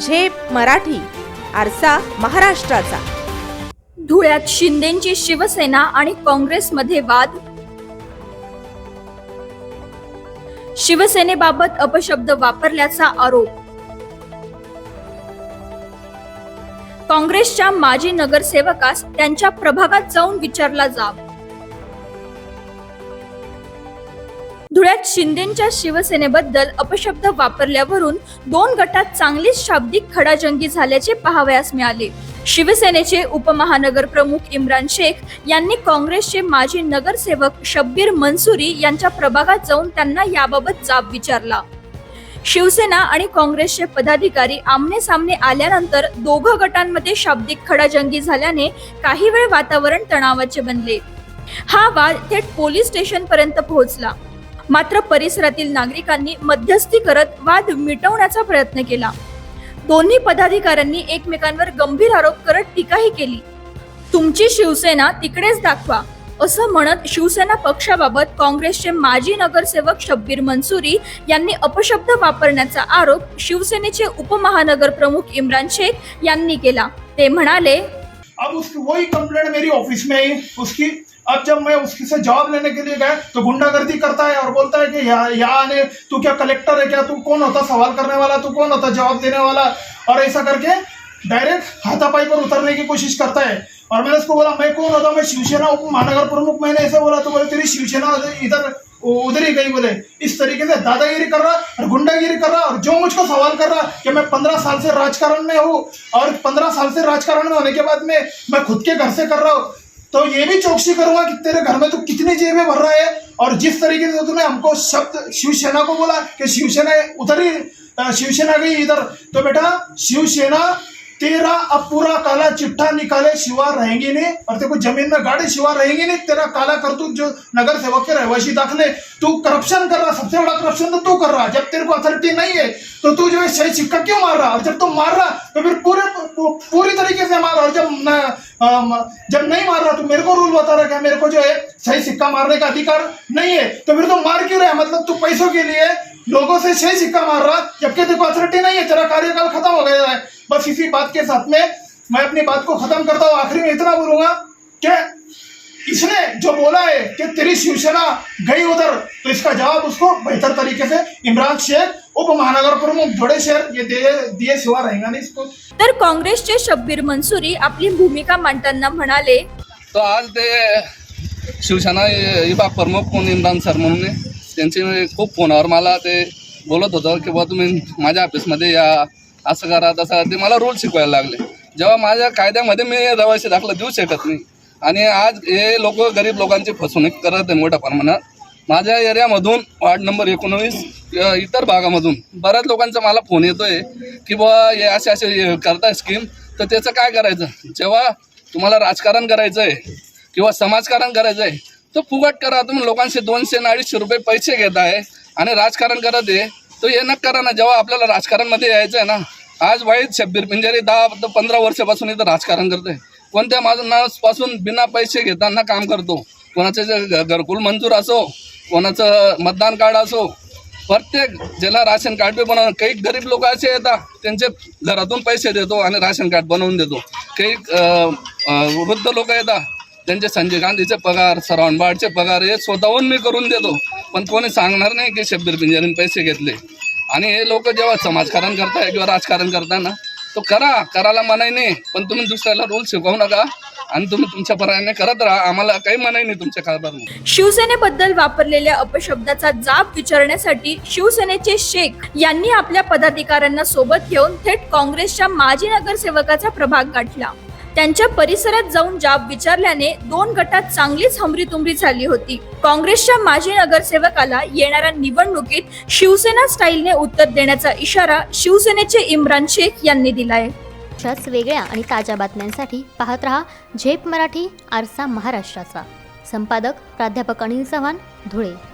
झेप मराठी आरसा महाराष्ट्राचा. धुळ्यात शिंदेची शिवसेना आणि काँग्रेसमध्ये वाद. शिवसेनेबाबत अपशब्द वापरल्याचा आरोप. काँग्रेसच्या माजी नगरसेवकास त्यांच्या प्रभागात जाऊन विचारला जाब. धुळ्यात शिंदेच्या शिवसेनेबद्दल अपशब्द वापरल्यावरून दोन गटात चांगलीच शाब्दिक खडाजंगी झाल्याचे पाहावयास मिळाले. शिवसेनेचे उपमहानगर प्रमुख इम्रान शेख यांनी काँग्रेसचे माजी नगरसेवक शब्बीर मनसुरी यांच्या प्रभागात जाऊन त्यांना याबाबत जाब विचारला. शिवसेना आणि काँग्रेसचे पदाधिकारी आमने सामने आल्यानंतर दोघं गटांमध्ये शाब्दिक खडाजंगी झाल्याने काही वेळ वातावरण तणावाचे बनले. हा वाद थेट पोलीस स्टेशन पर्यंत पोहोचला. मात्र परिसरातील नागरिकांनी मध्यस्थी करत वाद मिटवण्याचा प्रयत्न केला. दोन्ही पदाधिकाऱ्यांनी एकमेकांवर गंभीर आरोप करत टीकाही केली. तुमची शिवसेना तिकडेच दाखवा असं म्हणत शिवसेना पक्षाबाबत काँग्रेसचे माजी नगरसेवक शब्बीर मंसुरी यांनी अपशब्द वापरण्याचा आरोप शिवसेनेचे उपमहानगर प्रमुख इम्रान शेख यांनी केला. ते म्हणाले अब उसकी वही कंप्लेंट मेरी ऑफिस में आई उसकी अब जब मैं उसकी से जवाब लेने के लिए गया तो गुंडागर्दी करता है और बोलता है कि यहाँ यहाँ आने, तू क्या कलेक्टर है क्या? तू कौन होता? सवाल करने वाला, तू कौन होता? जवाब देने वाला। और ऐसा करके डायरेक्ट हाथापाई पर उतरने की कोशिश करता है। और मैंने उसको बोला, मैं कौन होता? मैं शिवसेना उप महानगर प्रमुख मैंने ऐसे बोला। तो बोले, तेरी शिवसेना इधर उधर ही गई। बोले, इस तरीके से दादागिरी कर रहा और गुंडागिरी कर रहा और जो मुझको सवाल कर रहा कि मैं पंद्रह साल से राजकारण में हूँ और पंद्रह साल से राजकारण में होने के बाद में मैं खुद के घर से कर रहा हूँ तो ये भी चौकसी करूंगा कि तेरे घर में तो कितनी जेबें भर रहा है और जिस तरीके से तूने हमको शब्द शिवसेना को बोला कि शिवसेना उधर ही शिवसेना गई इधर। तो बेटा शिवसेना तेरा अब पूरा काला चिट्ठा निकाले शिवा रहेंगे नहीं और तेरे को ज़मीन में गाड़े शिवा रहेंगे नहीं तेरा काला करतूत जो नगर सेवक के रहवासी दाखले तू करप्शन कर रहा सबसे बड़ा करप्शन तो तू कर रहा जब तेरे को अथॉरिटी नहीं है तो तू जो है सही सिक्का क्यों मार रहा जब तू मार रहा तो फिर पूरे पूरी तरीके से मार और जब न, जब नहीं मार रहा तो मेरे को रूल बता रहा मेरे को जो है सही सिक्का मारने का अधिकार नहीं है तो फिर तू मार क्यों रहा मतलब तू पैसों के लिए लोगों से सही सिक्का मार रहा जबकि को अथॉरिटी नहीं है तेरा कार्यकाल खत्म हो गया बस इसी बात के साथ में मैं अपनी बात को खत्म करता हूँ आखिरी में इतना बोलूंगा कि इसने जो बोला है कि तेरी शिवसेना गई उधर तो इसका जवाब उसको बेहतर तरीके से इमरान शेख उप महानगर प्रमुख जोड़े शहर ये दिए दिए सिवा रहेगा नहीं इसको तर काँग्रेसचे शब्बीर मनसुरी आपली भूमिका मांडताना म्हणाले तो आज ते शिवसेना विभाग प्रमुख कोण इम्रान सर म्हणून. त्यांचे खूप फोनवर मला ते बोलत होतं की बा तुम्ही माझ्या ऑफिसमध्ये या असं करा तसं ते मला रूल शिकवायला लागले. जेव्हा माझ्या कायद्यामध्ये मी रहिवासी दाखला देऊ शकत नाही. आणि आज हे लोक गरीब लोकांची फसवणूक करत आहे मोठ्या प्रमाणात. माझ्या एरियामधून वार्ड नंबर एकोणवीस अ, इतर भागामधून बऱ्याच लोकांचा मला फोन येतोय की बुवा हे असे असे हे करताय स्कीम तर त्याचं काय करायचं? जेव्हा तुम्हाला राजकारण करायचं आहे किंवा समाजकारण करायचं आहे तर फुकट करा. तुम्ही लोकांचे दोनशे आणि अडीचशे रुपये पैसे घेत आहे आणि राजकारण करत आहे. तो हे नका करा ना जेव्हा आपल्याला राजकारणमध्ये यायचं आहे ना आज वाईट शब्बीर म्हणजे पिंजारी दहा पंधरा वर्षापासून इथं राजकारण करतोय. कोणत्या माणसापासून बिना पैसे घेताना काम करतो? कोणाचं जे घरकुल मंजूर असो कोणाचं मतदान कार्ड असो प्रत्येक ज्याला राशन कार्ड बी बनवून काही गरीब लोक असे येतात त्यांचे घरातून पैसे देतो आणि राशन कार्ड बनवून देतो. काही वृद्ध लोक येतात त्यांचे संजय गांधीचे पगार सरवणबाडचे पगार हे स्वतःहून मी करून देतो. पण कोणी सांगणार नाही की शब्बीर पिंजारीने पैसे घेतले. आणि हे लोक जेव्हा समाजकारण करताय किंवा राजकारण करताय ना तो करा करायला मनाई नाही पण तुम्ही दुसऱ्याला रूल शिकवू नका आणि तुम्ही तुमच्या पर्यायाने करत राहा. आम्हाला काही मनाई नाही तुमच्या कारभार शिवसेनेबद्दल वापरलेल्या अपशब्दाचा जाब विचारण्यासाठी शिवसेनेचे शेख यांनी आपल्या पदाधिकाऱ्यांना सोबत घेऊन थेट काँग्रेसच्या माजी नगरसेवकाचा प्रभाग गाठला. त्यांच्या परिसरात जाऊन जाब विचारल्याने दोन गटात चांगलीच हमरीतुमरी झाली होती. काँग्रेसच्या माजी नगरसेवकाला येणाऱ्या निवडणुकीत शिवसेना स्टाईलने उत्तर देण्याचा इशारा शिवसेनेचे इम्रान शेख यांनी दिलाय. अशाच वेगळ्या आणि ताज्या बातम्यांसाठी पाहत रहा झेप मराठी आरसा महाराष्ट्राचा. संपादक प्राध्यापक अनिल चव्हाण धुळे.